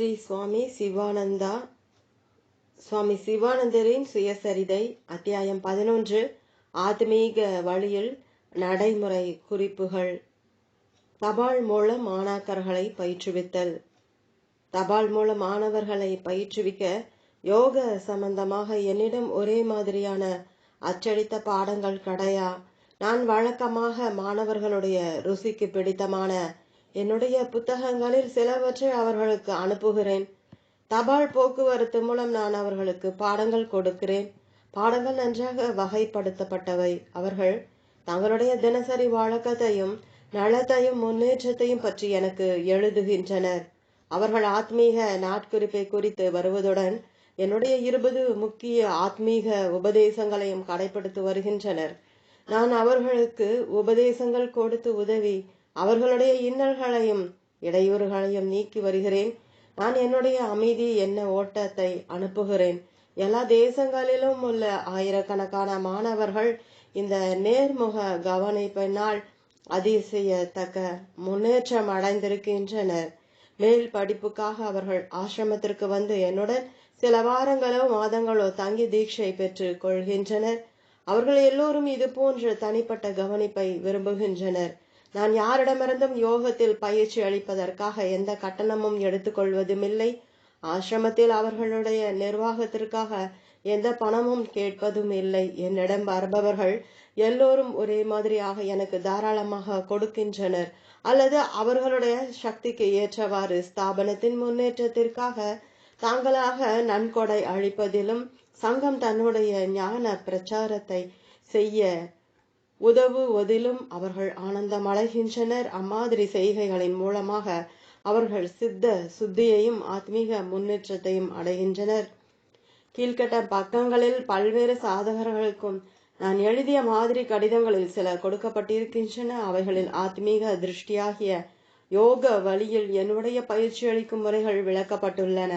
ஸ்ரீ சுவாமி சிவானந்தா சுவாமி சிவானந்தரின் சுயசரிதை அத்தியாயம் பதினொன்று ஆத்மீக வழியில் நடைமுறை குறிப்புகள். தபால் மூலம் மாணாக்கர்களை பயிற்றுவித்தல். தபால் மூலம் மாணவர்களை பயிற்றுவிக்க யோக சம்பந்தமாக என்னிடம் ஒரே மாதிரியான அச்சடித்த பாடங்கள் கடையா? நான் வழக்கமாக மாணவர்களுடைய ருசிக்கு பிடித்தமான என்னுடைய புத்தகங்களில் சிலவற்றை அவர்களுக்கு அனுப்புகிறேன். தபால் போக்குவரத்து மூலம் நான் அவர்களுக்கு பாடங்கள் கொடுக்கிறேன். பாடங்கள் நன்றாக வகைப்படுத்தப்பட்டவை. அவர்கள் தங்களுடைய தினசரி வழக்கத்தையும் நலத்தையும் முன்னேற்றத்தையும் பற்றி எனக்கு எழுதுகின்றனர். அவர்கள் ஆத்மீக நாட்குறிப்பை குறித்து வருவதுடன் என்னுடைய இருபது முக்கிய ஆத்மீக உபதேசங்களையும் கடைபிடித்து வருகின்றனர். நான் அவர்களுக்கு உபதேசங்கள் கொடுத்து உதவி அவர்களுடைய இன்னல்களையும் இடையூறுகளையும் நீக்கி வருகிறேன். நான் என்னுடைய அமைதி என்ன ஓட்டத்தை அனுப்புகிறேன்? எல்லா தேசங்களிலும் உள்ள ஆயிரக்கணக்கான மாணவர்கள் இந்த நேர்முக கவனிப்பினால் அதிசயத்தக்க முன்னேற்றம் அடைந்திருக்கின்றனர். மேல் படிப்புக்காக அவர்கள் ஆசிரமத்திற்கு வந்து என்னுடன் சில வாரங்களோ மாதங்களோ தங்கி தீட்சை பெற்று கொள்கின்றனர். அவர்கள் எல்லோரும் இது போன்ற தனிப்பட்ட கவனிப்பை விரும்புகின்றனர். நான் யாரிடமிருந்தும் யோகத்தில் பயிற்சி அளிப்பதற்காக எந்த கட்டணமும் எடுத்துக்கொள்வதும் இல்லை ஆசிரமத்தில் அவர்களுடைய நிர்வாகத்திற்காக எந்த பணமும் கேட்பதும் இல்லை என்னிடம் வருபவர்கள் எல்லோரும் ஒரே மாதிரியாக எனக்கு தாராளமாக கொடுக்கின்றனர். அல்லது அவர்களுடைய சக்திக்கு ஏற்றவாறு ஸ்தாபனத்தின் முன்னேற்றத்திற்காக தாங்களாக நன்கொடை அளிப்பதிலும் சங்கம் தன்னுடைய ஞான பிரச்சாரத்தை செய்ய உதவுவதிலும் அவர்கள் ஆனந்தம் அடைகின்றனர் அம்மாதிரி செய்கைகளின் மூலமாக அவர்கள் சித்த சுத்தியையும் ஆத்மீக முன்னேற்றத்தையும் அடைகின்றனர். கீழ்கட்ட பக்கங்களில் பல்வேறு சாதகர்களுக்கும் நான் எழுதிய மாதிரி கடிதங்களில் சில கொடுக்கப்பட்டிருக்கின்றன. அவைகளில் ஆத்மீக திருஷ்டியாகிய யோக வழியில் என்னுடைய பயிற்சி அளிக்கும் முறைகள் விளக்கப்பட்டுள்ளன.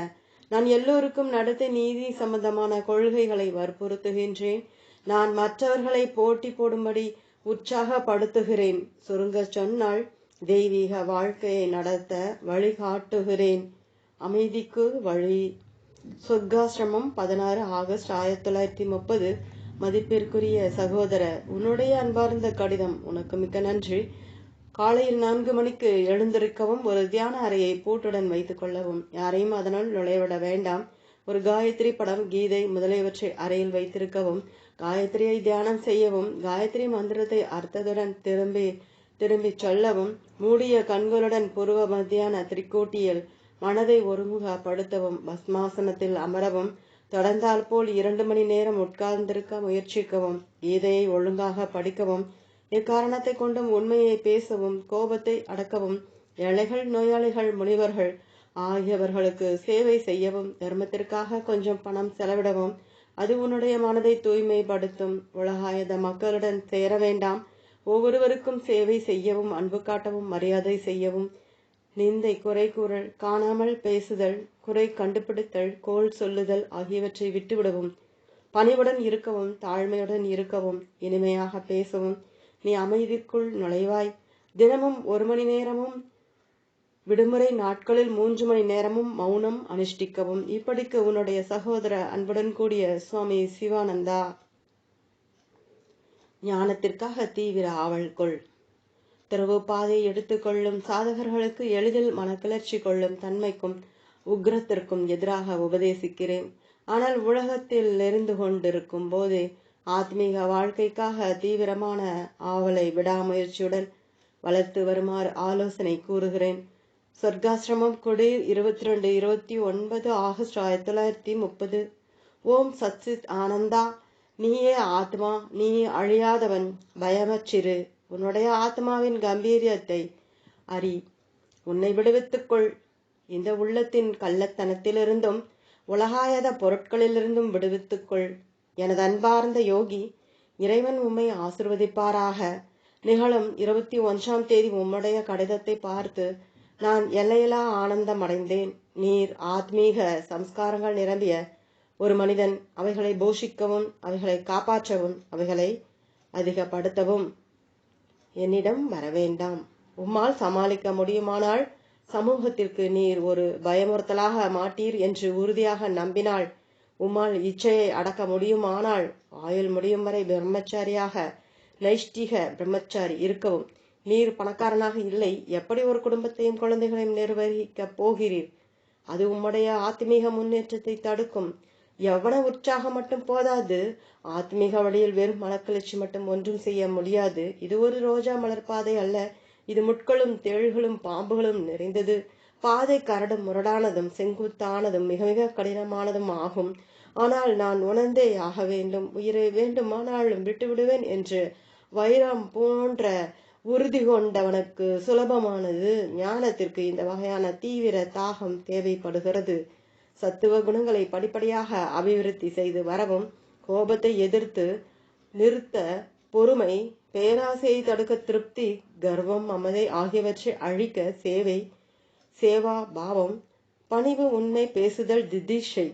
நான் எல்லோருக்கும் நடத்தை நீதி சம்பந்தமான கொள்கைகளை வற்புறுத்துகின்றேன். நான் மற்றவர்களை போட்டி போடும்படி உற்சாகப்படுத்துகிறேன். சுருங்க சொன்னால் தெய்வீக வாழ்க்கையை நடத்த வழிகாட்டுகிறேன். அமைதிக்கு வழி. சொர்க்காசிரமம் பதினாறு ஆகஸ்ட் ஆயிரத்தி தொள்ளாயிரத்தி முப்பது. மதிப்பிற்குரிய சகோதர உன்னுடைய அன்பார்ந்த கடிதம் உனக்கு மிக்க நன்றி. காலையில் நான்கு மணிக்கு எழுந்திருக்கவும் ஒரு தியான அறையை பூட்டுடன் வைத்துக் கொள்ளவும். யாரையும் அதனால் நுழைவிட வேண்டாம். ஒரு காயத்ரி படம் கீதை முதலியவற்றை அறையில் வைத்திருக்கவும் காயத்ரியை தியானம் செய்யவும் காயத்ரி மந்திரத்தை அர்த்தத்துடன் திரும்பி திரும்பி சொல்லவும் மூடிய கண்களுடன் புருவ மத்தியான திரிகோட்டியில் மனதை ஒருமுகப்படுத்தவும் பஸ்மாசனத்தில் அமரவும் தொடர்ந்தால் போல் இரண்டு மணி நேரம் உட்கார்ந்திருக்க முயற்சிக்கவும் கீதையை ஒழுங்காக படிக்கவும் இக்காரணத்தை கொண்டும் உண்மையை பேசவும் கோபத்தை அடக்கவும் ஏழைகள் நோயாளிகள் முனிவர்கள் ஆகியவர்களுக்கு சேவை செய்யவும் தர்மத்திற்காக கொஞ்சம் பணம் செலவிடவும் அது உன்னுடைய மனதை தூய்மைப்படுத்தும். உலகாயத மக்களுடன் சேர வேண்டாம். ஒவ்வொருவருக்கும் சேவை செய்யவும் அன்பு காட்டவும் மரியாதை செய்யவும். நிந்தை குறை கூறல் காணாமல் பேசுதல் குறை கண்டுபிடித்தல் கோல் சொல்லுதல் ஆகியவற்றை விட்டுவிடவும். பணிவுடன் இருக்கவும் தாழ்மையுடன் இருக்கவும் இனிமையாக பேசவும். நீ அமைதிக்குள் நுழைவாய். தினமும் ஒரு மணி நேரமும் விடுமுறை நாட்களில் மூன்று மணி நேரமும் மௌனம் அனுஷ்டிக்கவும். இப்படிக்கு உன்னுடைய சகோதர அன்புடன் கூடிய சுவாமி சிவானந்தா. ஞானத்திற்காக தீவிர ஆவல் கொள். திறவு பாதையை எடுத்துக்கொள்ளும் சாதகர்களுக்கு எளிதில் மனக்கிளர்ச்சி கொள்ளும் தன்மைக்கும் உக்ரத்திற்கும் எதிராக உபதேசிக்கிறேன். ஆனால் உலகத்தில் நெருந்து கொண்டிருக்கும் போதே ஆத்மீக வாழ்க்கைக்காக தீவிரமான ஆவலை விடாமுயற்சியுடன் வளர்த்து வருமாறு ஆலோசனை கூறுகிறேன். சொர்க்காசிரமம் குடிர் இருபத்தி ரெண்டு இருபத்தி ஒன்பது ஆகஸ்ட் ஆயிரத்தி தொள்ளாயிரத்தி முப்பது. ஓம் சச்சித் ஆனந்தா நீயே ஆத்மா நீ அழியாதவன் பயமச்சிறு. உன்னுடைய ஆத்மாவின் கம்பீரியத்தை அறி. உன்னை விடுவித்துக்கொள். இந்த உள்ளத்தின் கள்ளத்தனத்திலிருந்தும் உலகாயத பொருட்களிலிருந்தும் விடுவித்துக்கொள். எனது அன்பார்ந்த யோகி இறைவன் உம்மை ஆசிர்வதிப்பாராக. நிகழும் இருபத்தி ஒன்றாம் தேதி உம்முடைய கடிதத்தை பார்த்து நான் எல்லையிலா ஆனந்தம் அடைந்தேன் நீர் ஆத்மீக சம்ஸ்காரங்கள் நிரம்பிய ஒரு மனிதன் அவைகளை போஷிக்கவும் அவைகளை காப்பாற்றவும் அவைகளை அதிகப்படுத்தவும் என்னிடம் வரவேண்டாம். உம்மால் சமாளிக்க முடியுமானால் சமூகத்திற்கு நீர் ஒரு பயமுறுத்தலாக மாட்டீர் என்று உறுதியாக நம்பினால் உம்மால் இச்சையை அடக்க முடியுமானால் ஆயுள் முடியும் வரை பிரம்மச்சாரியாக நைஷ்டிக பிரம்மச்சாரி இருக்கவும். நீர் பணக்காரனாக இல்லை. எப்படி ஒரு குடும்பத்தையும் குழந்தைகளையும் நிர்வகிக்கப் போகிறீர்? அது உம்முடைய ஆத்மீக முன்னேற்றத்தை தடுக்கும். எவ்வளவு உற்சாகம் மட்டும் போதாது. ஆத்மீக வழியில் வெறும் மலக்கிளர்ச்சி மட்டும் ஒன்றும் செய்ய முடியாது. இது ஒரு ரோஜா மலர் பாதை அல்ல. இது முட்களும் தேள்களும் பாம்புகளும் நிறைந்தது. பாதை கரடும் முரடானதும் செங்குத்தானதும் மிக மிக கடினமானதும் ஆகும். ஆனால் நான் உணர்ந்தே ஆக வேண்டும். உயிரை வேண்டுமானாலும் விட்டு விடுவேன் என்று வைரம் போன்ற உறுதி கொண்டவனுக்கு சுலபமானது ஞானத்திற்கு இந்த வகையான தீவிர தாகம் தேவைப்படுகிறது. சத்துவ குணங்களை படிப்படியாக அபிவிருத்தி செய்து வரவும் கோபத்தை எதிர்த்து நிறுத்த பொறுமை பேராசையை தடுக்க திருப்தி கர்வம் மமதை ஆகியவற்றை அழிக்க சேவை சேவா பாவம் பணிவு உண்மை பேசுதல் திதிஷை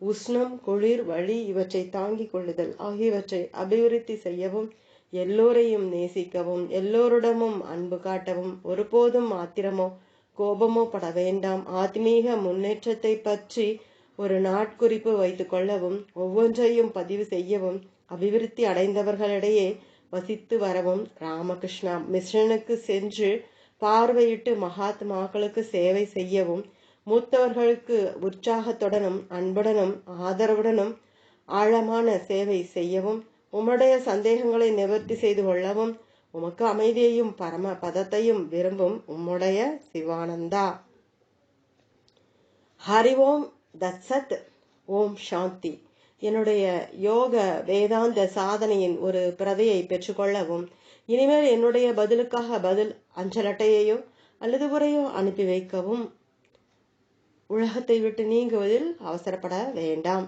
உஷ்ணம் குளிர் வழி இவற்றை தாங்கிக் கொள்ளுதல் ஆகியவற்றை அபிவிருத்தி செய்யவும் எல்லோரையும் நேசிக்கவும் எல்லோருடமும் அன்பு காட்டவும் ஒருபோதும் ஆத்திரமோ கோபமோ பட வேண்டாம். ஆத்மீக முன்னேற்றத்தை பற்றி ஒரு நாட்குறிப்பு வைத்துக் கொள்ளவும் ஒவ்வொன்றையும் பதிவு செய்யவும் அபிவிருத்தி அடைந்தவர்களிடையே வசித்து வரவும் ராமகிருஷ்ணா மிஷனுக்கு சென்று பார்வையிட்டு மகாத்மாக்களுக்கு சேவை செய்யவும் மூத்தவர்களுக்கு உற்சாகத்துடனும் அன்புடனும் ஆதரவுடனும் ஆழமான சேவை செய்யவும் உம்முடைய சந்தேகங்களை நிவர்த்தி செய்து கொள்ளவும் உமக்கு அமைதியையும் பரம பதத்தையும் விரும்பும் உம்முடைய சிவானந்தா. ஹரி ஓம் தத்சத் ஓம் சாந்தி. என்னுடைய யோக வேதாந்த சாதனையின் ஒரு பிரதையை பெற்றுக்கொள்ளவும் இனிமேல் என்னுடைய பதிலுக்காக பதில் அஞ்சலட்டையையோ அல்லது உரையோ அனுப்பி வைக்கவும். உலகத்தை விட்டு நீங்குவதில் அவசரப்பட வேண்டாம்.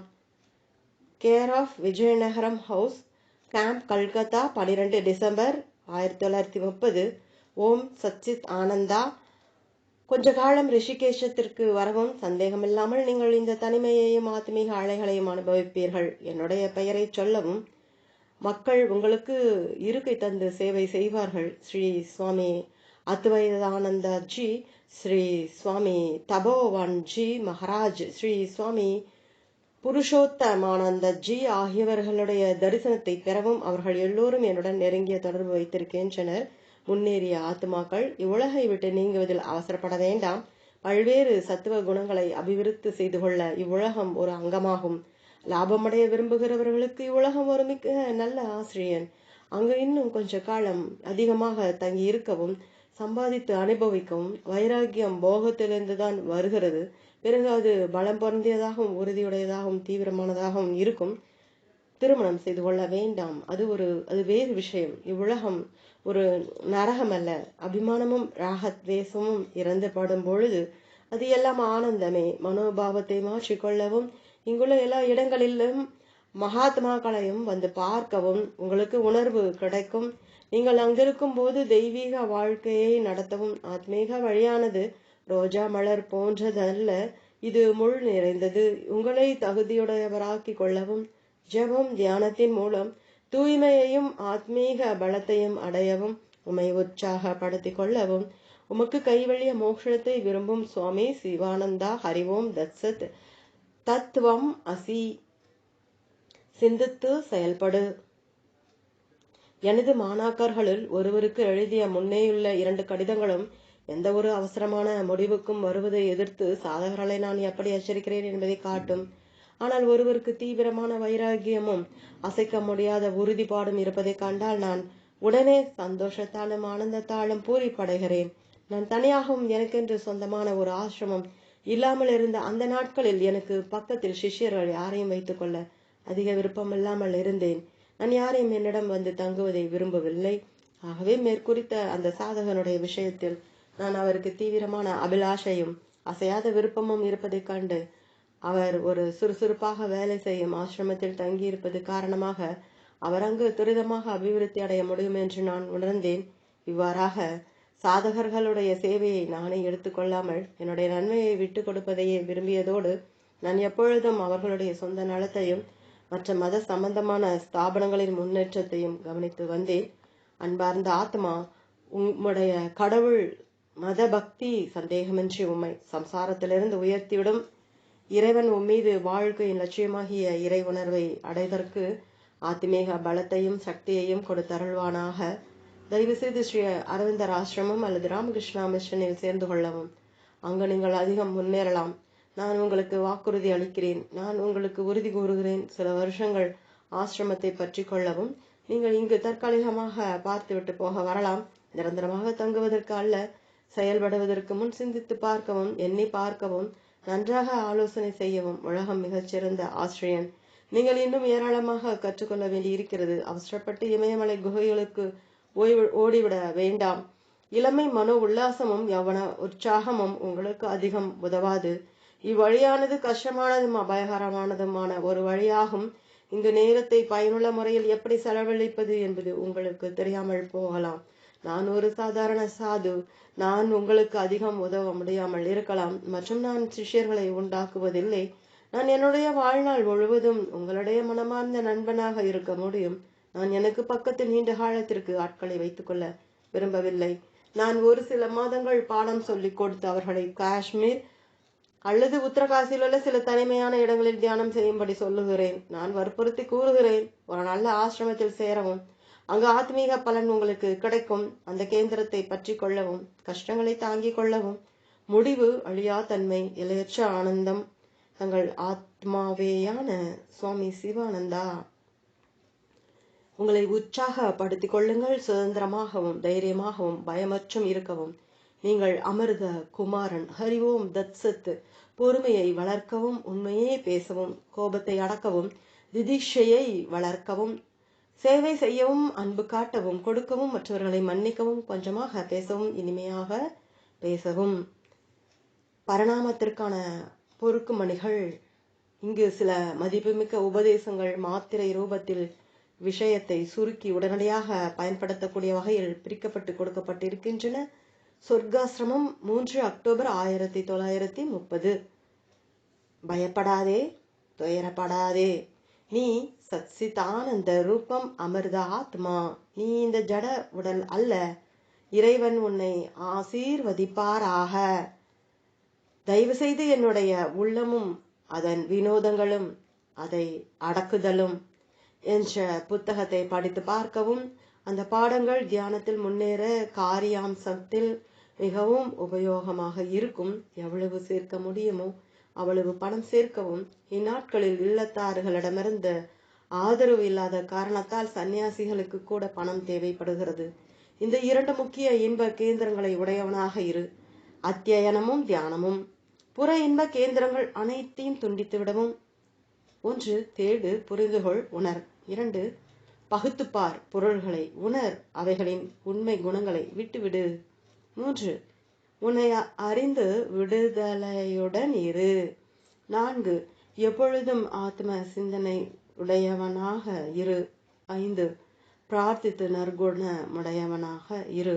Care of Vizianagaram house camp Calcutta பனிரெண்டு டிசம்பர் ஆயிரத்தி தொள்ளாயிரத்தி முப்பது. ஓம் சச்சித் ஆனந்தா. கொஞ்ச காலம் ரிஷிகேஷத்திற்கு வரவும் சந்தேகமில்லாமல் நீங்கள் இந்த தனிமையையும் ஆத்மீக அலைகளையும் அனுபவிப்பீர்கள். என்னுடைய பெயரை சொல்லவும் மக்கள் உங்களுக்கு இருக்கை தந்து சேவை செய்வார்கள். ஸ்ரீ சுவாமி அத்வைதானந்தா ஜி ஸ்ரீ சுவாமி தபோவன் ஜி மகாராஜ் ஸ்ரீ சுவாமி புருஷோத்தமானந்த ஜி ஆகியவர்களுடைய தரிசனத்தை பெறவும் அவர்கள் எல்லோரும் என்னுடன் நெருங்கிய தொடர்பு வைத்திருக்கின்றனர். முன்னேறிய ஆத்மாக்கள் இவ்வுலகை விட்டு நீங்குவதில் அவசரப்பட வேண்டாம். பல்வேறு சத்துவ குணங்களை அபிவிருத்தி செய்து கொள்ள இவ்வுலகம் ஒரு அங்கமாகும். லாபமடைய விரும்புகிறவர்களுக்கு இவ்வுலகம் ஒரு மிக நல்ல ஆசிரியன். அங்கு இன்னும் கொஞ்ச காலம் அதிகமாக தங்கி இருக்கவும் சம்பாதித்து அனுபவிக்கவும் வைராக்கியம் போகத்திலிருந்து தான் வருகிறது. பிறகு அது பலம் பொருந்தியதாகவும் உறுதியுடையதாகவும் தீவிரமானதாகவும் இருக்கும். திருமணம் செய்து கொள்ள வேண்டாம். அது ஒரு அது வேறு விஷயம். இவ்வுலகம் ஒரு நரகம் அல்ல அபிமானமும் ராகத்வேசமும் இறந்து படும் பொழுது அது எல்லாம் ஆனந்தமே. மனோபாவத்தை மாற்றிக்கொள்ளவும் இங்குள்ள எல்லா இடங்களிலும் மகாத்மாக்களையும் வந்து பார்க்கவும் உங்களுக்கு உணர்வு கிடைக்கும். நீங்கள் அங்கிருக்கும் போது தெய்வீக வாழ்க்கையை நடத்தவும் ஆத்மீக வழியானது ரோஜா மலர் போன்றதல்ல இது முள் நிறைந்தது. உங்களை தகுதியுடையவராக்கி கொள்ளவும் ஜெபம் தியானத்தின் மூலம் தூய்மையையும் ஆத்மீக பலத்தையும் அடையவும் உமை உற்சாகப்படுத்திக் கொள்ளவும். உமக்கு கைவழிய மோட்சத்தை விரும்பும் சுவாமி சிவானந்தா ஹரிவோம் தத்சத். தத்துவம் அசி. சிந்தித்து செயல்படு. எனது மாணாக்கர்களுள் ஒருவருக்கு எழுதிய முன்னேயுள்ள இரண்டு கடிதங்களும் எந்த ஒரு அவசரமான முடிவுக்கும் வருவதை எதிர்த்து சாதகர்களை நான் எப்படி எச்சரிக்கிறேன் என்பதை காட்டும். ஆனால் ஒருவருக்கு தீவிரமான வைராகியமும் அசைக்க முடியாத உறுதிப்பாடும் இருப்பதை கண்டால் நான் உடனே சந்தோஷத்தாலும் ஆனந்தத்தாலும் பூரிப்படைகிறேன். நான் தனியாகவும் எனக்கென்று சொந்தமான ஒரு ஆசிரமம் இல்லாமல் இருந்த அந்த நாட்களில் எனக்கு பக்கத்தில் சிஷ்யர்கள் யாரையும் வைத்துக்கொள்ள அதிக விருப்பம் இல்லாமல் இருந்தேன். நான் யாரையும் என்னிடம் வந்து தங்குவதை விரும்பவில்லை. ஆகவே மேற்குறித்த அந்த சாதகனுடைய விஷயத்தில் நான் அவருக்கு தீவிரமான அபிலாஷையும் அசையாத விருப்பமும் இருப்பதைக் கண்டு அவர் ஒரு சுறுசுறுப்பாக வேலை செய்யும் ஆசிரமத்தில் தங்கியிருப்பது காரணமாக அவர் அங்கு துரிதமாக அபிவிருத்தி அடைய முடியும் என்று நான் உணர்ந்தேன். இவ்வாறாக சாதகர்களுடைய சேவையை நானே எடுத்துக்கொள்ளாமல் என்னுடைய நன்மையை விட்டு கொடுப்பதையே விரும்பியதோடு நான் எப்பொழுதும் அவர்களுடைய சொந்த நலத்தையும் மற்ற மத சம்பந்தமான ஸ்தாபனங்களின் முன்னேற்றத்தையும் கவனித்து வந்தேன். அன்பார்ந்த ஆத்மா உம்முடைய கடவுள் மத பக்தி சந்தேகமின்றி உண்மை சம்சாரத்திலிருந்து உயர்த்திவிடும். இறைவன் உம்மீது வாழ்க்கையின் லட்சியமாகிய இறை உணர்வை அடைவதற்கு ஆத்மீக பலத்தையும் சக்தியையும் கொடுத்தருள்வானாக. தயவு செய்து ஸ்ரீ அரவிந்தர் ஆசிரமம் அல்லது ராமகிருஷ்ணா மிஷனில் சேர்ந்து கொள்ளவும். அங்கு நீங்கள் அதிகம் முன்னேறலாம். நான் உங்களுக்கு வாக்குறுதி அளிக்கிறேன். நான் உங்களுக்கு உறுதி கூறுகிறேன். சில வருஷங்கள் ஆசிரமத்தை பற்றி கொள்ளவும். நீங்கள் இங்கு தற்காலிகமாக பார்த்துவிட்டு போக வரலாம். நிரந்தரமாக தங்குவதற்கு அல்ல. செயல்படுவதற்கு முன் சிந்தித்து பார்க்கவும் எண்ணி பார்க்கவும் நன்றாக ஆலோசனை செய்யவும் உலகம் மிகச்சிறந்த ஆசிரியன். நீங்கள் இன்னும் ஏராளமாக கற்றுக்கொள்ள வேண்டி இருக்கிறது அவசரப்பட்டு இமயமலை குகைகளுக்கு ஓய்வு ஓடிவிட வேண்டாம். இளமை மனோ உல்லாசமும் யவன உற்சாகமும் உங்களுக்கு அதிகம் உதவாது. இவ்வழியானது கஷ்டமானதும் அபாயகரமானதுமான ஒரு வழியாகும். இங்கு நேரத்தை பயனுள்ள முறையில் எப்படி செலவழிப்பது என்பது உங்களுக்கு தெரியாமல் போகலாம். நான் ஒரு சாதாரண சாது. நான் உங்களுக்கு அதிகம் உதவ முடியாமல் இருக்கலாம். மற்றும் நான் சிஷ்யர்களை உண்டாக்குவதில்லை. நான் என்னுடைய வாழ்நாள் முழுவதும் உங்களுடைய மனமார்ந்த நண்பனாக இருக்க முடியும். நான் எனக்கு பக்கத்து நீண்ட காலத்திற்கு ஆட்களை வைத்துக்கொள்ள விரும்பவில்லை. நான் ஒரு சில மாதங்கள் பாடம் சொல்லிக் கொடுத்து அவர்களை காஷ்மீர் அல்லது உத்தரகாசியில் உள்ள சில தனிமையான இடங்களில் தியானம் செய்யும்படி சொல்லுகிறேன். நான் வற்புறுத்தி கூறுகிறேன். ஒரு நல்ல ஆசிரமத்தில் சேரவும். அங்கு ஆத்மீக பலன் உங்களுக்கு கிடைக்கும். அந்த கேந்திரத்தை பற்றி கொள்ளவும் கஷ்டங்களை தாங்கிக் கொள்ளவும். முடிவு அழியா தன்மை இலையற்ற ஆனந்தம். தங்கள் ஆத்மாவேயான சுவாமி சிவானந்தா உங்களை உற்சாகப்படுத்திக் கொள்ளுங்கள். சுதந்திரமாகவும் தைரியமாகவும் பயமற்றும் இருக்கவும். நீங்கள் அமிர்த குமாரன். ஹரிவோம் சத்து பொறுமையை வளர்க்கவும் உண்மையே பேசவும் கோபத்தை அடக்கவும் திதிஷையை வளர்க்கவும். சேவை செய்யவும் அன்பு காட்டவும் கொடுக்கவும் மற்றவர்களை மன்னிக்கவும் கொஞ்சமாக பேசவும் இனிமையாக பேசவும். பரிணாமத்திற்கான பொறுக்கு மணிகள் இங்கு சில மதிப்புமிக்க உபதேசங்கள் மாத்திரை ரூபத்தில் விஷயத்தை சுருக்கி உடனடியாக பயன்படுத்தக்கூடிய வகையில் பிரிக்கப்பட்டு கொடுக்கப்பட்டிருக்கின்றன. சொர்க்காசிரமம் மூன்று அக்டோபர் ஆயிரத்தி தொள்ளாயிரத்தி முப்பது. பயப்படாதே துயரப்படாதே. நீ சச்சிதானந்த ரூபம் அமிர்த ஆத்மா நீ இந்த ஜட உடல் அல்ல. இறைவன் உன்னை ஆசீர்வதிப்பாராக. தயவு செய்து என்னுடைய உள்ளமும் அதன் வினோதங்களும் அதை அடக்குதலும் என்ற புத்தகத்தை படித்து பார்க்கவும். அந்த பாடங்கள் தியானத்தில் முன்னேற காரியாம்சத்தில் மிகவும் உபயோகமாக இருக்கும். எவ்வளவு சேர்க்க முடியுமோ அவ்வளவு பணம் சேர்க்கவும். இந்நாட்களில் இல்லத்தாறுகளிடமிருந்து ஆதரவு இல்லாத காரணத்தால் சன்னியாசிகளுக்கு கூட பணம் தேவைப்படுகிறது. இந்த இரண்டு முக்கிய இன்ப கேந்திரங்களை உடையவனாக இரு. அத்தியனமும் தியானமும். புற இன்ப கேந்திரங்கள் அனைத்தையும் துண்டித்துவிடவும். ஒன்று தேடு புரிந்துகொள் உணர். இரண்டு பகுத்துப்பார் பொருள்களை உணர். அவைகளின் உண்மை குணங்களை விட்டுவிடு. மூன்று உன்னை அறிந்து விடுதலையுடன் இரு. நான்கு எப்பொழுதும் ஆத்ம சிந்தனை உடையவனாக இரு. ஐந்து. பிரார்த்தித்து நற்குணமுடையவனாக இரு.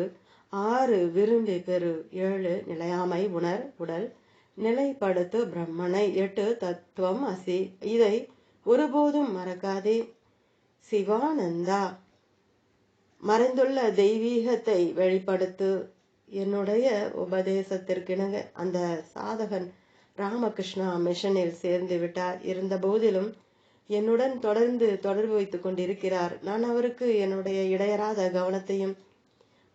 ஆறு. விரும்பி பெறு. ஏழு. நிலையாமை உணர். உடல். நிலைப்படுத்து பிரம்மனை. எட்டு. தத்துவம் அசி. இதை ஒருபோதும் மறக்காதே. சிவானந்தா மறைந்துள்ள தெய்வீகத்தை வெளிப்படுத்து. என்னுடைய உபதேசத்திற்கிணங்க அந்த சாதகன் ராமகிருஷ்ணா மிஷனில் சேர்ந்து விட்டார். இருந்த போதிலும் என்னுடன் தொடர்ந்து தொடர்பு வைத்துக் கொண்டிருக்கிறார். நான் அவருக்கு என்னுடைய இடையராத கவனத்தையும்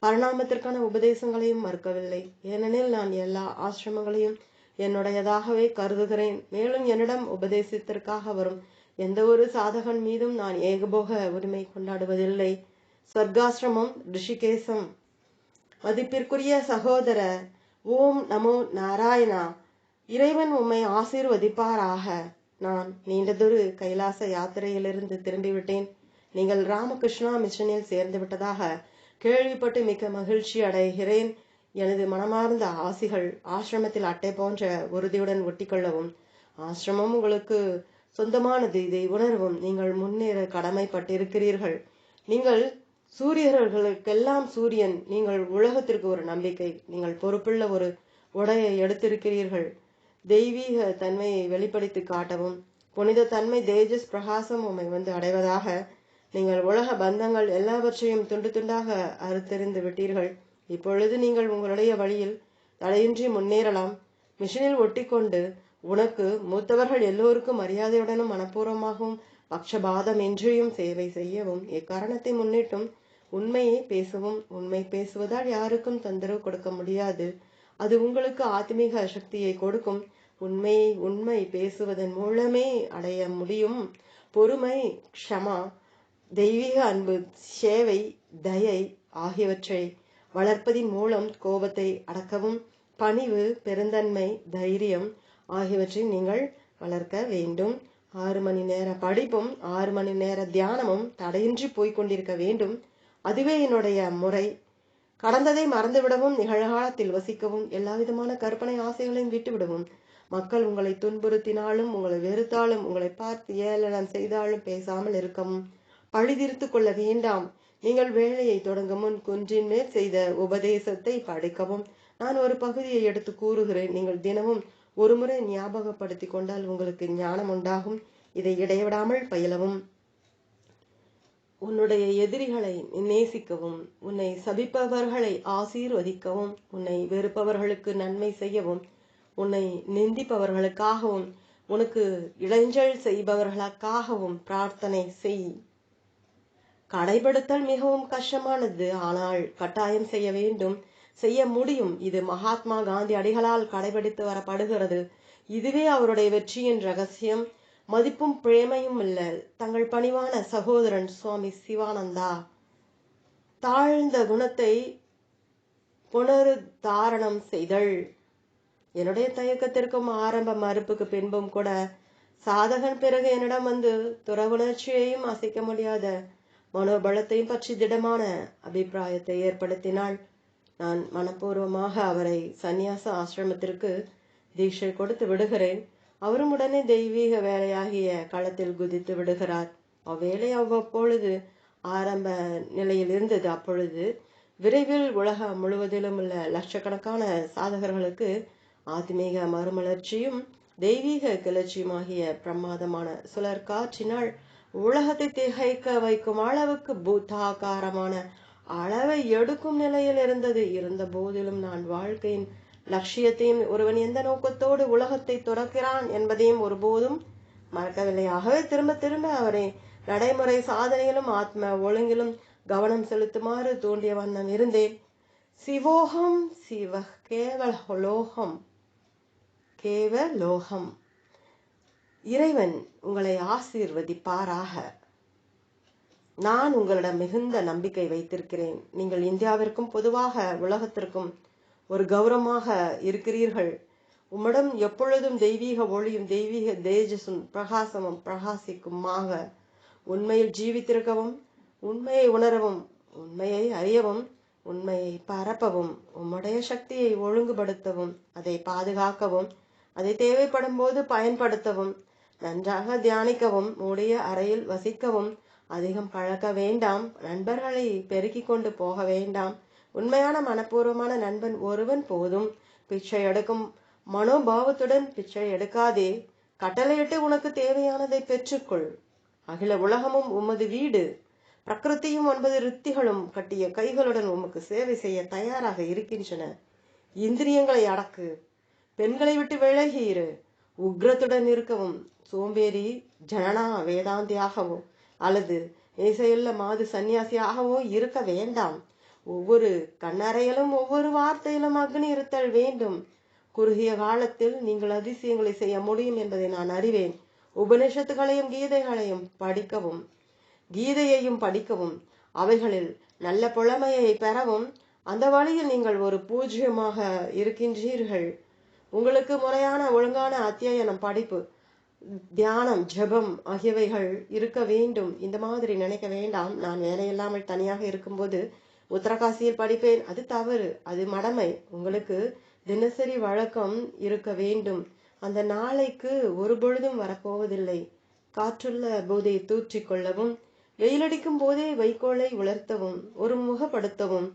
பரிணாமத்திற்கான உபதேசங்களையும் மறுக்கவில்லை. ஏனெனில் நான் எல்லா ஆசிரமங்களையும் என்னுடையதாகவே கருதுகிறேன். மேலும் என்னிடம் உபதேசத்திற்காக வரும் எந்த ஒரு சாதகன் மீதும் நான் ஏகபோக உரிமை கொண்டாடுவதில்லை. சொர்க்காசிரமம் ரிஷிகேசம். மதிப்பிற்குரிய சகோதர ஓம் நமோ நாராயணா. இறைவன் உம்மை ஆசீர்வதிப்பாராக. நான் நீண்டதொரு கைலாச யாத்திரையிலிருந்து திரும்பிவிட்டேன். நீங்கள் ராமகிருஷ்ணா மிஷனில் சேர்ந்து விட்டதாக கேள்விப்பட்டு மிக்க மகிழ்ச்சி அடைகிறேன். எனது மனமார்ந்த ஆசிகள் ஆசிரமத்தில் அட்டை போன்ற உறுதியுடன் ஒட்டிக்கொள்ளவும் ஆசிரமம் உங்களுக்கு சொந்தமானது இதை உணர்வும் நீங்கள் முன்னேற கடமைப்பட்டிருக்கிறீர்கள். நீங்கள் சூரியர்களுக்கெல்லாம் சூரியன் நீங்கள் உலகத்திற்கு ஒரு நம்பிக்கை நீங்கள் பொறுப்புள்ள ஒரு உடையை எடுத்திருக்கிறீர்கள். தெய்வீக தன்மையை வெளிப்படுத்தி காட்டவும் புனித தன்மை தேஜஸ் பிரகாசம் உம்மை வந்து அடைவதாக நீங்கள் உலக பந்தங்கள் எல்லாவற்றையும் துண்டு துண்டாக அறுத்தெறிந்து விட்டீர்கள். இப்பொழுது நீங்கள் உங்களுடைய வழியில் தடையின்றி முன்னேறலாம். மிஷினில் ஒட்டிக்கொண்டு உனக்கு மூத்தவர்கள் எல்லோருக்கும் மரியாதையுடனும் மனப்பூர்வமாகவும் பக்ஷபாதம் இன்றியும் சேவை செய்யவும் எக்காரணத்தை முன்னிட்டும் உண்மையை பேசவும் உண்மை பேசுவதால் யாருக்கும் தொந்தரவு கொடுக்க முடியாது. அது உங்களுக்கு ஆத்மீக சக்தியை கொடுக்கும். உண்மையை உண்மை பேசுவதன் மூலமே அடைய முடியும். பொறுமை க்ஷமா தெய்வீக அன்பு சேவை தயை ஆகியவற்றை வளர்ப்பதின் மூலம் கோபத்தை அடக்கவும் பணிவு பெருந்தன்மை தைரியம் ஆகியவற்றை நீங்கள் வளர்க்க வேண்டும். ஆறு மணி நேர படிப்பும் ஆறு மணி நேர தியானமும் தடையின்றி போய்கொண்டிருக்க வேண்டும். அதுவே என்னுடைய முறை. கடந்ததை மறந்துவிடவும் நிகழ்காலத்தில் வசிக்கவும் எல்லா விதமான கற்பனை ஆசைகளையும் விட்டுவிடவும். மக்கள் உங்களை துன்புறுத்தினாலும் உங்களை வெறுத்தாலும் உங்களை பார்த்து ஏளனம் செய்தாலும் பேசாமல் இருக்கவும். பழிதிருத்து கொள்ள வேண்டாம். நீங்கள் வேலையை தொடங்கும் முன் குன்றின் மேல் செய்த உபதேசத்தை படிக்கவும். நான் ஒரு பகுதியை எடுத்து கூறுகிறேன். நீங்கள் தினமும் ஒரு முறை ஞாபகப்படுத்தி கொண்டால் உங்களுக்கு ஞானம் உண்டாகும் இதை இடைவிடாமல் பயிலவும். உன்னுடைய எதிரிகளை நேசிக்கவும் உன்னை சபிப்பவர்களை ஆசீர்வதிக்கவும் உன்னை வெறுப்பவர்களுக்கு நன்மை செய்யவும் உன்னை நிந்திப்பவர்களுக்காகவும் உனக்கு இளைஞல் செய்பவர்களுக்காகவும் பிரார்த்தனை செய். கடைபிடித்தல் மிகவும் கஷ்டமானது. ஆனால் கட்டாயம் செய்ய வேண்டும். செய்ய முடியும். இது மகாத்மா காந்தி அடிகளால் கடைபிடித்து வரப்படுகிறது. இதுவே அவருடைய வெற்றியின் ரகசியம். மதிப்பும் பிரேமையும் இல்ல. தங்கள் பணிவான சகோதரன் சுவாமி சிவானந்தா. தாழ்ந்த குணத்தை புனருத்தாரணம் செய்தல். என்னுடைய தயக்கத்திற்கும் ஆரம்ப மறுப்புக்கு பின்பும் கூட சாதகன் பிறகு என்னிடம் வந்து துறவுணர்ச்சியையும் அசைக்க முடியாத மனோபலத்தையும் பற்றி திடமான அபிப்பிராயத்தை ஏற்படுத்தினால் நான் மனப்பூர்வமாக அவரை சந்நியாச ஆசிரமத்திற்கு தீட்சை கொடுத்து விடுகிறேன். அவரும் உடனே தெய்வீக வேலையாகிய களத்தில் குதித்து விடுகிறார். அவ்வேளை அவ்வப்பொழுது ஆரம்ப நிலையில் இருந்தது. அப்பொழுது விரைவில் உலகம் முழுவதிலும் உள்ள லட்சக்கணக்கான சாதகர்களுக்கு ஆத்மீக மறுமலர்ச்சியும் தெய்வீக கிளர்ச்சியுமாகிய பிரமாதமான சுழற் காற்றினால் உலகத்தை திகைக்க வைக்கும் அளவுக்கு பூத்தாகாரமான அளவை எடுக்கும் நிலையில் இருந்தது. இருந்த போதிலும் நான் வாழ்க்கையின் லட்சியத்தையும் ஒருவன் எந்த நோக்கத்தோடு உலகத்தை துறக்கிறான் என்பதையும் ஒருபோதும் மறக்கவில்லை. ஆகவே திரும்ப திரும்ப அவரை நடைமுறை சாதனையிலும் ஆத்ம ஒழுங்கிலும் கவனம் செலுத்துமாறு தூண்டிய வண்ணம் இருந்தேன் சிவோகம் சிவ கேவலோகம் கேவலோகம் இறைவன் உங்களை ஆசீர்வதிப்பாராக. நான் உங்களிடம் மிகுந்த நம்பிக்கை வைத்திருக்கிறேன். நீங்கள் இந்தியாவிற்கும் பொதுவாக உலகத்திற்கும் ஒரு கௌரவமாக இருக்கிறீர்கள். உம்மிடம் எப்பொழுதும் தெய்வீக ஒளியும் தெய்வீக தேஜஸும் பிரகாசமும் பிரகாசிக்குமாக. உண்மையில் ஜீவித்திருக்கவும் உண்மையை உணரவும் உண்மையை அறியவும் உண்மையை பரப்பவும் உம்முடைய சக்தியை ஒழுங்குபடுத்தவும் அதை பாதுகாக்கவும் அதை தேவைப்படும் போது பயன்படுத்தவும் நன்றாக தியானிக்கவும் மூடிய அறையில் வசிக்கவும் அதிகம் பழக்க வேண்டாம் நண்பர்களை பெருக்கிக் கொண்டு போக வேண்டாம் உண்மையான மனப்பூர்வமான நண்பன் ஒருவன் போதும். பிச்சை எடுக்கும் மனோபாவத்துடன் பிச்சை எடுக்காதே. கட்டளையிட்டு உனக்கு தேவையானதை பெற்றுக்கொள். அகில உலகமும் உமது வீடு. பிரகிருத்தியும் ஒன்பது ரித்திகளும் கட்டிய கைகளுடன் உமக்கு சேவை செய்ய தயாராக இருக்கின்றன. இந்திரியங்களை அடக்கு. பெண்களை விட்டு விலகி இரு. உக்ரத்துடன் இருக்கவும். சோம்பேறி ஜனனா வேதாந்தியாகவோ அல்லது இசையுள்ள மாது சந்நியாசியாகவோ இருக்க வேண்டாம். ஒவ்வொரு கண்ணறையிலும் ஒவ்வொரு வார்த்தையிலும் அக்னி இருத்தல் வேண்டும். குறுகிய காலத்தில் நீங்கள் அதிசயங்களை செய்ய முடியும் என்பதை நான் அறிவேன். உபனிஷத்துகளையும் கீதைகளையும் படிக்கவும் கீதையையும் படிக்கவும் அவைகளில் நல்ல புலமையை பெறவும் அந்த வழியில் நீங்கள் ஒரு பூஜ்யமாக இருக்கின்றீர்கள். உங்களுக்கு முறையான ஒழுங்கான அத்தியாயனம் படிப்பு தியானம் ஜெபம் ஆகியவைகள் இருக்க வேண்டும். இந்த மாதிரி நினைக்க வேண்டாம். நான் வேலையில்லாமல் தனியாக இருக்கும்போது உத்தரகாசியில் படிப்பேன். அது தவறு. அது மடமை. உங்களுக்கு தினசரி வழக்கம் இருக்க வேண்டும். அந்த நாளைக்கு ஒரு பொழுதும் வரப்போவதில்லை. காற்றுள்ள போதை தூற்றிக் கொள்ளவும் வெயிலடிக்கும் போதே வைக்கோலை உலர்த்தவும் ஒரு முகப்படுத்தவும்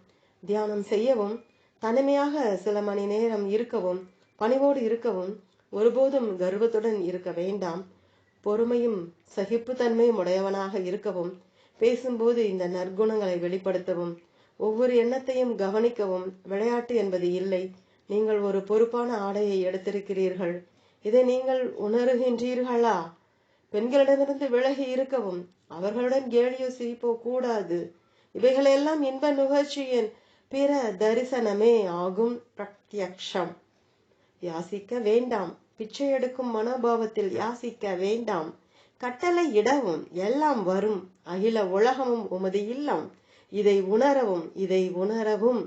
தியானம் செய்யவும் தனிமையாக சில மணி நேரம் இருக்கவும் பணிவோடு இருக்கவும் ஒருபோதும் கர்வத்துடன் இருக்க வேண்டாம். பொறுமையும் சகிப்புத்தன்மையும் உடையவனாக இருக்கவும் பேசும்போது இந்த நற்குணங்களை வெளிப்படுத்தவும் ஒவ்வொரு எண்ணத்தையும் கவனிக்கவும் விளையாட்டு என்பது இல்லை. நீங்கள் ஒரு பொறுப்பான ஆடையை எடுத்திருக்கிறீர்கள். இதை நீங்கள் உணருகின்றீர்களா? பெண்களிடமிருந்து விலகி இருக்கவும் அவர்களுடன் கேலியோ சிரிப்போ கூடாது. இவைகளெல்லாம் இன்ப நுகர்ச்சியின் பிற தரிசனமே ஆகும் பிரத்யக்ஷம். யாசிக்க வேண்டாம். பிச்சை எடுக்கும் மனோபாவத்தில் யாசிக்க வேண்டாம். கட்டளை இடவும் எல்லாம் வரும். அகில உலகமும் உமது இல்லம். இதை உணரவும் இதை உணரவும்.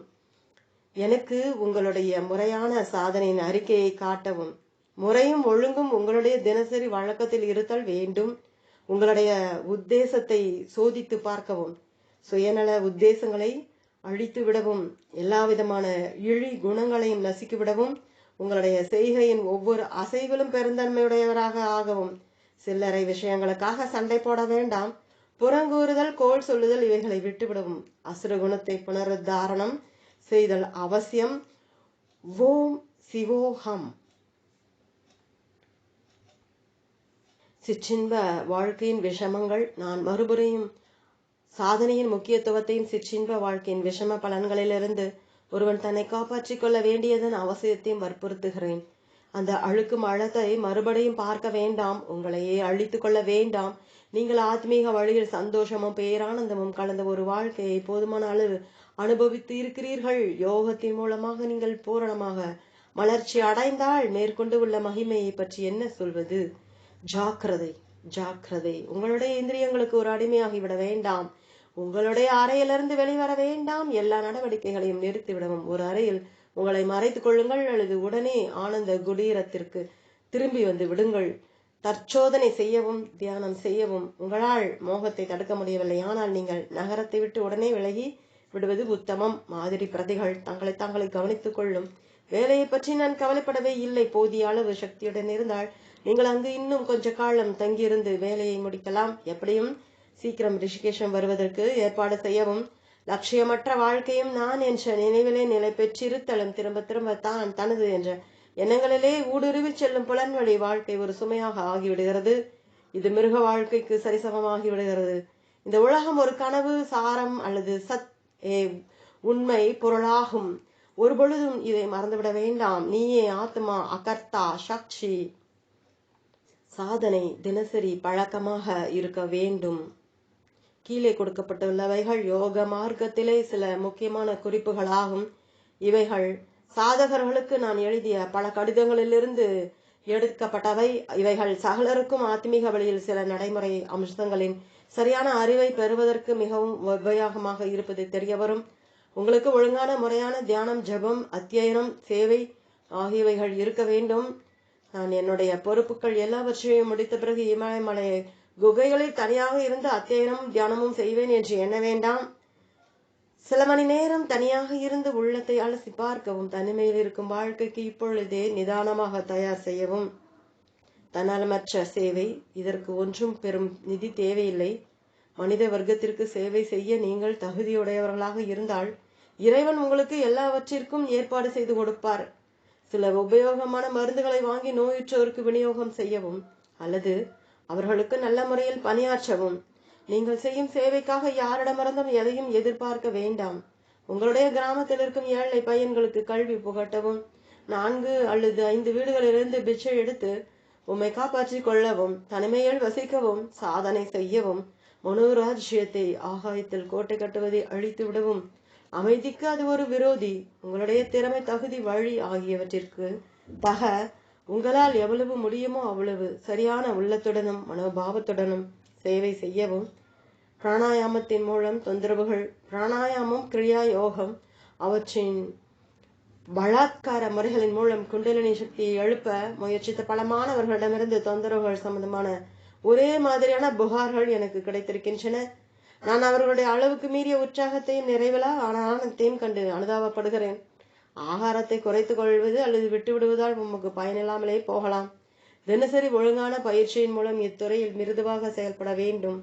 எனக்கு உங்களுடைய முறையான சாதனையின் அறிக்கையை காட்டவும். முறையும் ஒழுங்கும் உங்களுடைய தினசரி வழக்கத்தில் இருத்தல் வேண்டும். உங்களுடைய உத்தேசத்தை சோதித்து பார்க்கவும். சுயநல உத்தேசங்களை அழித்து விடவும் எல்லா விதமான இழி குணங்களையும் நசுக்கி விடவும் உங்களுடைய செய்கையின் ஒவ்வொரு அசைவிலும் பெருந்தன்மையுடையவராக ஆகவும். சில்லறை விஷயங்களுக்காக சண்டை போட வேண்டாம். புறங்கூறுதல் கோல் சொல்லுதல் இவைகளை விட்டுவிடவும் அசுர குணத்தை புனருத்தாரணம் செய்தல் அவசியம். ஓம் சிவோஹம். சிற்றின்ப வாழ்க்கையின் விஷமங்கள் நான் மறுபுறையும் சாதனையின் முக்கியத்துவத்தையும் சிற்றின்ப வாழ்க்கையின் விஷம பலன்களிலிருந்து ஒருவன் தன்னை காப்பாற்றிக் கொள்ள வேண்டியதன் அவசியத்தையும் வற்புறுத்துகிறேன். அந்த அழுக்கும் அழத்தை மறுபடியும் பார்க்க வேண்டாம். உங்களையே அழித்து கொள்ள வேண்டாம். நீங்கள் ஆத்மீக வழியில் சந்தோஷமும் பேரானந்தமும் கலந்த ஒரு வாழ்க்கையை போதுமான அளவு அனுபவித்து இருக்கிறீர்கள். யோகத்தின் மூலமாக நீங்கள் பூரணமாக மலர்ச்சி அடைந்தால் மேற்கொண்டு உள்ள மகிமையை பற்றி என்ன சொல்வது? ஜாக்கிரதை ஜாக்கிரதை. உங்களுடைய இந்திரியங்களுக்கு ஒரு அடிமையாகிவிட வேண்டாம். உங்களுடைய அறையிலிருந்து வெளிவர வேண்டாம். எல்லா நடவடிக்கைகளையும் நிறுத்திவிடவும் ஒரு அறையில் உங்களை மறைத்துக் கொள்ளுங்கள் அல்லது உடனே ஆனந்த குடீரத்திற்கு திரும்பி வந்து விடுங்கள். தற்சோதனை செய்யவும் தியானம் செய்யவும் உங்களால் மோகத்தை தடுக்க முடியவில்லை. ஆனால் நீங்கள் நகரத்தை விட்டு உடனே விலகி விடுவது உத்தமம். மாதிரி பிரதிகள் தங்களை தாங்களை கவனித்துக் கொள்ளும். வேலையை பற்றி நான் கவலைப்படவே இல்லை. போதிய அளவு சக்தியுடன் இருந்தால் நீங்கள் அங்கு இன்னும் கொஞ்ச காலம் தங்கியிருந்து வேலையை முடிக்கலாம். எப்படியும் சீக்கிரம் ரிஷிகேஷம் வருவதற்கு ஏற்பாடு செய்யவும் லட்சியமற்ற வாழ்க்கையும் நான் என்ற நினைவிலே நிலை பெற்றிருத்தலும் திரும்ப திரும்ப தான் தனது என்ற எண்ணங்களிலே ஊடுருவி செல்லும் புலன்வழி வாழ்க்கை ஒரு சுமையாக ஆகிவிடுகிறது. இது மிருக வாழ்க்கைக்கு சரிசமமாகி விடுகிறது. இந்த உலகம் ஒரு கனவு சாரம் அல்லது சத் ஏ உண்மை பொருளாகும். ஒரு பொழுதும் இதை மறந்துவிட வேண்டாம். நீயே ஆத்மா அகர்த்தா சக்ஷி. சாதனை தினசரி பழக்கமாக இருக்க வேண்டும். கீழே கொடுக்கப்பட்டுள்ளவைகள் யோக மார்க்கத்திலே சில முக்கியமான குறிப்புகளாகும். இவைகள் சாதகர்களுக்கு நான் எழுதிய பல கடிதங்களிலிருந்து எடுக்கப்பட்டவை. இவைகள் சகலருக்கும் ஆத்மீக வழியில் சில நடைமுறை அம்சங்களின் சரியான அறிவை பெறுவதற்கு மிகவும் உபயோகமாக இருப்பது தெரிய வரும் உங்களுக்கு ஒழுங்கான முறையான தியானம் ஜெபம் அத்தியனம் சேவை ஆகியவைகள் இருக்க வேண்டும். நான் என்னுடைய பொறுப்புகள் எல்லாவற்றையும் முடித்த பிறகு இமயமலையை குகைகளில் தனியாக இருந்து அத்தியனமும் தியானமும் செய்வேன் என்று எண்ண வேண்டாம். சில மணி நேரம் தனியாக இருந்து உள்ளத்தை அலசி பார்க்கவும் தனிமையில் இருக்கும் வாழ்க்கைக்கு இப்பொழுதே நிதானமாக தயார் செய்யவும். தன்னலமற்ற சேவை இதற்கு ஒன்றும் பெரும் நிதி தேவையில்லை. மனித வர்க்கத்திற்கு சேவை செய்ய நீங்கள் தகுதியுடையவர்களாக இருந்தால் இறைவன் உங்களுக்கு எல்லாவற்றிற்கும் ஏற்பாடு செய்து கொடுப்பார். சில உபயோகமான மருந்துகளை வாங்கி நோயுற்றோருக்கு விநியோகம் செய்யவும் அல்லது அவர்களுக்கு நல்ல முறையில் பணியாற்றவும். நீங்கள் செய்யும் சேவைக்காக யாரிடமிருந்தும் எதையும் எதிர்பார்க்க வேண்டாம். உங்களுடைய கிராமத்தில் இருக்கும் ஏழை பையன்களுக்கு கல்வி புகட்டவும். நான்கு அல்லது ஐந்து வீடுகளிலிருந்து பிச்சை எடுத்து உம்மை காப்பாற்றிக் கொள்ளவும் தனிமையில் வசிக்கவும் சாதனை செய்யவும் மனோராஜ்யத்தை ஆகாயத்தில் கோட்டை கட்டுவதை அழித்து விடவும். அமைதிக்கு அது ஒரு விரோதி. உங்களுடைய திறமை தகுதி வழி ஆகியவற்றிற்கு தக உங்களால் எவ்வளவு முடியுமோ அவ்வளவு சரியான உள்ளத்துடனும் மனோபாவத்துடனும் சேவை செய்யவும் பிராணாயாமத்தின் மூலம் தொந்தரவுகள் பிராணாயாமம் கிரியா யோகம் அவற்றின் பலாத்கார முறைகளின் மூலம் குண்டலினி சக்தியை எழுப்ப முயற்சித்த பல மாணவர்களிடமிருந்து தொந்தரவுகள் சம்பந்தமான ஒரே மாதிரியான புகார்கள் எனக்கு கிடைத்திருக்கின்றன. நான் அவர்களுடைய அளவுக்கு மீறிய உற்சாகத்தையும் நிறைவிலா ஆனத்தையும் கண்டு அனுதாபப்படுகிறேன். ஆகாரத்தை குறைத்துக் கொள்வது அல்லது விட்டுவிடுவதால் உமக்கு பயனில்லாமலே போகலாம். தினசரி ஒழுங்கான பயிற்சியின் மூலம் இத்துறையில் மிருதுவாக செயல்பட வேண்டும்.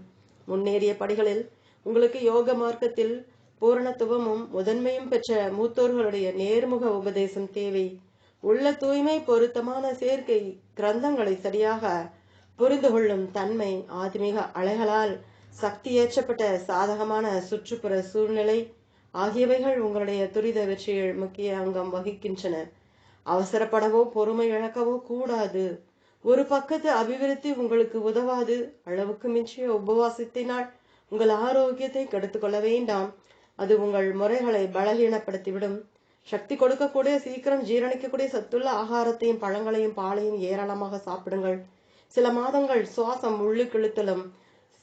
முன்னேறிய படிகளில் உங்களுக்கு யோக மார்க்கத்தில் பூரணத்துவமும் முதன்மையும் பெற்ற மூத்தோர்களுடைய நேர்முக உபதேசம் தேவை. உள்ள தூய்மை பொருத்தமான சேர்க்கை கிரந்தங்களை சரியாக புரிந்து கொள்ளும் தன்மை ஆத்மீக அலைகளால் சக்தி ஏற்றப்பட்ட சாதகமான சுற்றுப்புற சூழ்நிலை ஆகியவைகள் உங்களுடைய துரித வெற்றியில் முக்கிய அங்கம் வகிக்கின்றன. அவசரப்படவோ பொறுமை இழக்கவோ கூடாது. ஒரு பக்கத்து அபிவிருத்தி உங்களுக்கு உதவாது. அளவுக்கு மிஞ்சிய உபவாசத்தினால் உங்கள் ஆரோக்கியத்தை கெடுத்துக் கொள்ள வேண்டாம். அது உங்கள் முறைகளை பலகீனப்படுத்திவிடும். சக்தி கொடுக்கக்கூடிய சீக்கிரம் ஜீரணிக்கக்கூடிய சத்துள்ள ஆகாரத்தையும் பழங்களையும் பாலையும் ஏராளமாக சாப்பிடுங்கள். சில மாதங்கள் சுவாசம் உள்ளுக்கிழுத்தலும்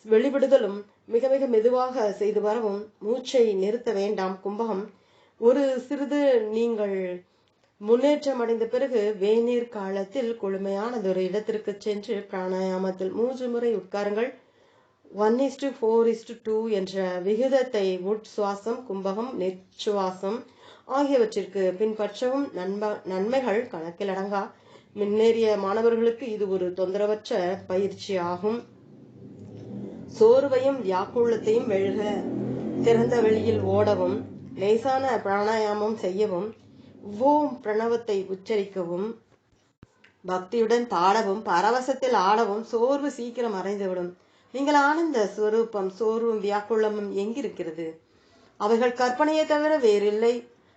வெளிவிடுதலும் மிக மிக மெதுவாக செய்து வரவும் மூச்சை நிறுத்த வேண்டாம் கும்பகம். ஒரு சிறிது நீங்கள் முன்னேற்றம் அடைந்த பிறகு வேநீர் காலத்தில் குளுமையானதொரு இடத்திற்கு சென்று பிராணாயாமத்தில் மூன்று முறை உட்காருங்கள். One is to four is to two என்ற விகிதத்தை உட்சுவாசம் கும்பகம் நெச்சுவாசம் ஆகியவற்றிற்கு பின்பற்றவும் நன்ம நன்மைகள் கணக்கில் அடங்கா. முன்னேறிய மாணவர்களுக்கு இது ஒரு தொந்தரவற்ற பயிற்சி ஆகும் சோர்வையும் வியாக்குள்ளத்தையும் வெழுக. திறந்த வெளியில் ஓடவும் லேசான பிராணாயாமம் செய்யவும் ஓம் பிரணவத்தை உச்சரிக்கவும் பக்தியுடன் பாடவும் பரவசத்தில் ஆடவும் சோர்வு சீக்கிரம் மறைந்துவிடும் நீங்கள் ஆனந்த ஸ்வரூபம் சோர்வும் வியாக்குள்ளமும் எங்கிருக்கிறது? அவைகள் கற்பனையை தவிர வேறில்லை.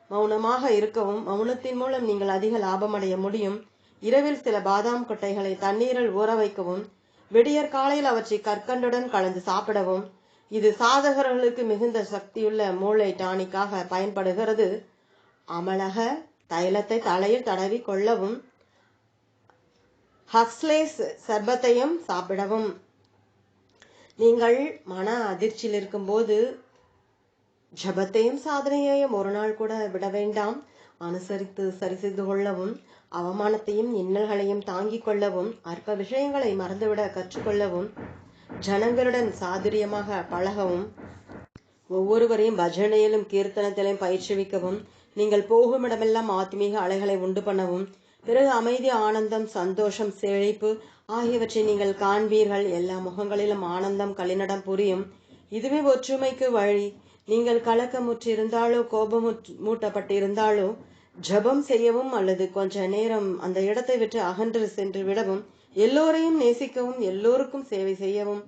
மௌனமாக இருக்கவும் மௌனத்தின் மூலம் நீங்கள் அதிக லாபம் அடைய முடியும். இரவில் சில பாதாம் கொட்டைகளை தண்ணீரில் ஊற வைக்கவும் விடியற் காலையில் அவற்றை கற்கண்டுடன் கலந்து சாப்பிடவும் இது சாதகர்களுக்கு மிகுந்த சக்தியுள்ள மூளை டானிக்காக பயன்படுகிறது. அமலக தைலத்தை தலையில் தடவி கொள்ளவும் ஹக்ஸ்லேஸ் சர்பத்தையும் சாப்பிடவும். நீங்கள் மன அதிர்ச்சியில் இருக்கும்போது ஜபத்தையும் சாதனையையும் ஒரு நாள் கூட விட வேண்டாம். அனுசரித்து சரி செய்து கொள்ளவும். அவமானத்தையும் இன்னல்களையும் தாங்கிக் கொள்ளவும் அற்ப விஷயங்களை மறந்துவிட கற்றுக்கொள்ளவும் ஜனங்களுடன் சாதுரியமாக பழகவும் ஒவ்வொருவரையும் பஜனையிலும் கீர்த்தனத்திலும் பயிற்றுவிக்கவும் நீங்கள் போகுமிடமெல்லாம் ஆத்மீக அலைகளை உண்டு பண்ணவும் பிறகு அமைதி ஆனந்தம் சந்தோஷம் செழிப்பு ஆகியவற்றை நீங்கள் காண்பீர்கள். எல்லா முகங்களிலும் ஆனந்தம் கலினடம் புரியும். இதுவே ஒற்றுமைக்கு வழி. நீங்கள் கலக்கமுற்றிருந்தாலோ கோபம் மூட்டப்பட்டிருந்தாலோ ஜபம் செய்யவும் அல்லது கொஞ்ச நேரம் அந்த இடத்தை விட்டு அகன்று சென்று விடவும் எல்லோரையும் நேசிக்கவும் எல்லோருக்கும் சேவை செய்யவும்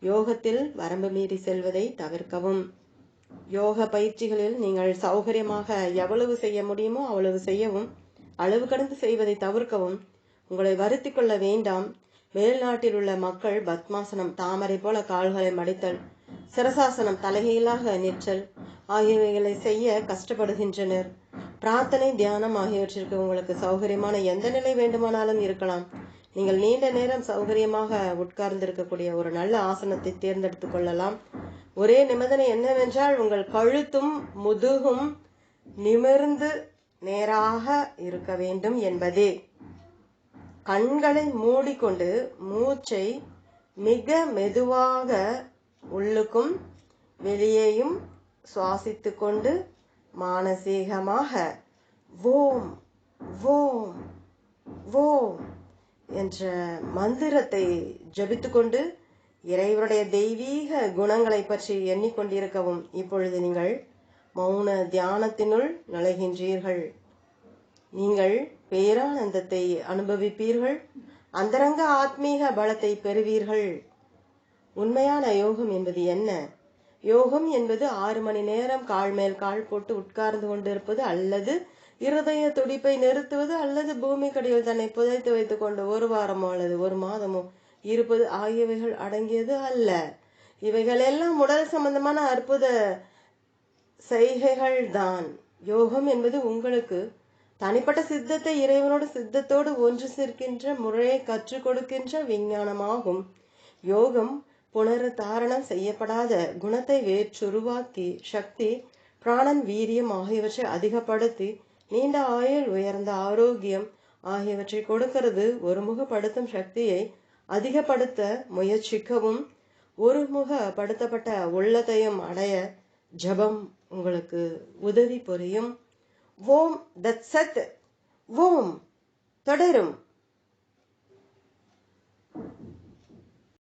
யோகத்தில் வரம்பு மீறி செல்வதை தவிர்க்கவும். யோக பயிற்சிகளில் நீங்கள் சௌகரியமாக எவ்வளவு செய்ய முடியுமோ அவ்வளவு செய்யவும் அளவு கடந்து செய்வதை தவிர்க்கவும் உங்களை வருத்தி கொள்ள வேண்டாம். மேல்நாட்டில் உள்ள மக்கள் பத்மாசனம் தாமரை போல கால்களை மடித்தல் சிரசாசனம் தலைகீழாக நிற்றல் ஆகியவைகளை செய்ய கஷ்டப்படுகின்றனர். பிரார்த்தனை தியானம் ஆகியவற்றிற்கு உங்களுக்கு சௌகரியமான எந்த நிலை வேண்டுமானாலும் இருக்கலாம். நீங்கள் நீண்ட நேரம் சௌகரியமாக உட்கார்ந்திருக்கக்கூடிய ஒரு நல்ல ஆசனத்தை தேர்ந்தெடுத்து கொள்ளலாம். ஒரே நிபந்தனை என்னவென்றால் உங்கள் கழுத்தும் முதுகும் நிமிர்ந்து நேராக இருக்க வேண்டும் என்பதே. கண்களை மூடிக்கொண்டு மூச்சை மிக மெதுவாக உள்ளுக்கும் வெளியேயும் சுவாசித்து கொண்டு மானசீகமாக ஓம் ஓம் ஓம் என்ற மந்திரத்தை ஜபித்துக்கொண்டு இறைவனுடைய தெய்வீக குணங்களை பற்றி எண்ணிக்கொண்டிருக்கவும் இப்பொழுது நீங்கள் மௌன தியானத்தினுள் நுழைகின்றீர்கள். நீங்கள் பேரானந்தத்தை அனுபவிப்பீர்கள் அந்தரங்க ஆத்மீக பலத்தை பெறுவீர்கள். உண்மையான யோகம் என்பது என்ன? யோகம் என்பது ஆறு மணி நேரம் கால் மேல் கால் போட்டு உட்கார்ந்து கொண்டிருப்பது அல்லது இருதய துடிப்பை நிறுத்துவது அல்லது பூமி கடியில் தன்னை புதைத்து வைத்துக் கொண்டு ஒரு வாரமோ அல்லது ஒரு மாதமோ இருப்பது ஆகியவைகள் அடங்கியது அல்ல. இவைகள் எல்லாம் உடல் சம்பந்தமான அற்புத செய்கைகள் தான். யோகம் என்பது உங்களுக்கு தனிப்பட்ட சித்தத்தை இறைவனோடு சித்தத்தோடு ஒன்று சேர்க்கின்ற முறையை கற்றுக் கொடுக்கின்ற விஞ்ஞானமாகும். யோகம் புனருத்தாரணம் செய்யப்படாத குணத்தை வேற்றுருவாக்கி சக்தி பிராணன் வீரியம் ஆகியவற்றை அதிகப்படுத்தி நீண்ட ஆயுள் உயர்ந்த ஆரோக்கியம் ஆகியவற்றை கொடுக்கிறது. ஒருமுகப்படுத்தும் சக்தியை அதிகப்படுத்த முயற்சிக்கவும் ஒருமுகப்படுத்தப்பட்ட உள்ளத்தையும் அடைய ஜபம் உங்களுக்கு உதவி புரியும். ஓம் தத் சத் ஓம் தொடரும்.